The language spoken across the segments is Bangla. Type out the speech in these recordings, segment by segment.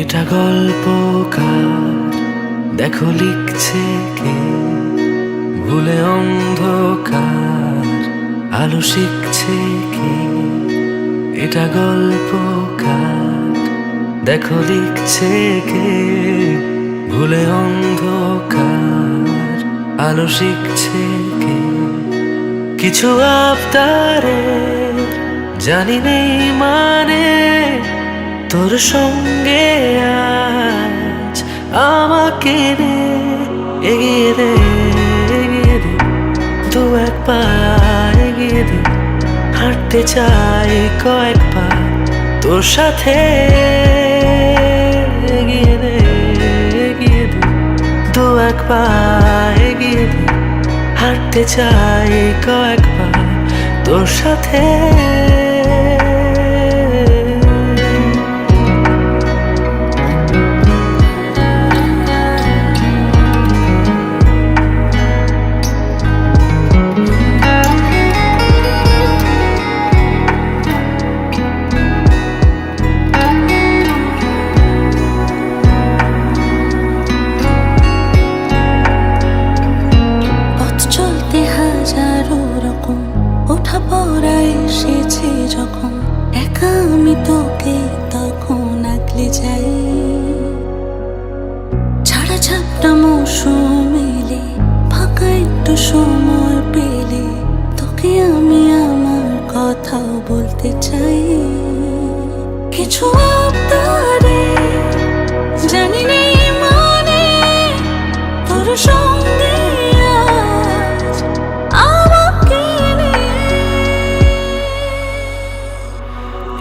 এটা গল্পকার দেখো লিখছে কে? ভুলে অন্ধকার। আলো শিখছে কে? এটা গল্পকার দেখো লিখছে কে? ভুলে অন্ধকার। আলো শিখছে কে? কিছু আবতারে জানি নেই মানে তোর সঙ্গে আজ আমাকে রে এগিয়ে দে এগিয়ে দে। দু এক পা এগিয়ে দে, হাঁটতে চাই কয়েক পা তোর সাথে এগিয়ে দে এগিয়ে দে। এক এগিয়ে দে, হাঁটতে চাই কয়েক পা তোর সাথে পড়া এসেছে যখন। একা আমি তোকে তখন আগলে যাই। ছাড়া ছাপটা মৌসুম এলে, ফাঁকা একটু সময় পেলে, তোকে আমি আমার কথাও বলতে চাই। কিছু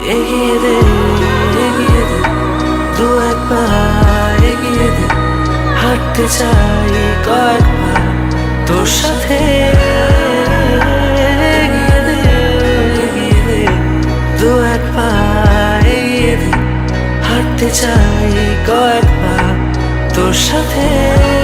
এগিয়ে দে এগিয়ে দে। দু এক এগিয়ে দে। হাঁটতে চাই কয়েক তোর সাথে। হাঁটতে চাই কয়েক তোর সাথে।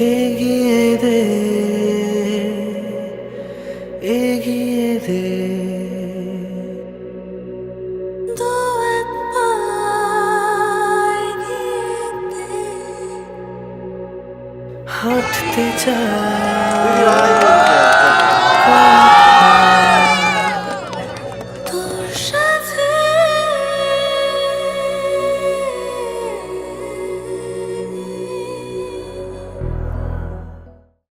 এগিয়ে দে এগিয়ে দে। হাঁটতে চাই।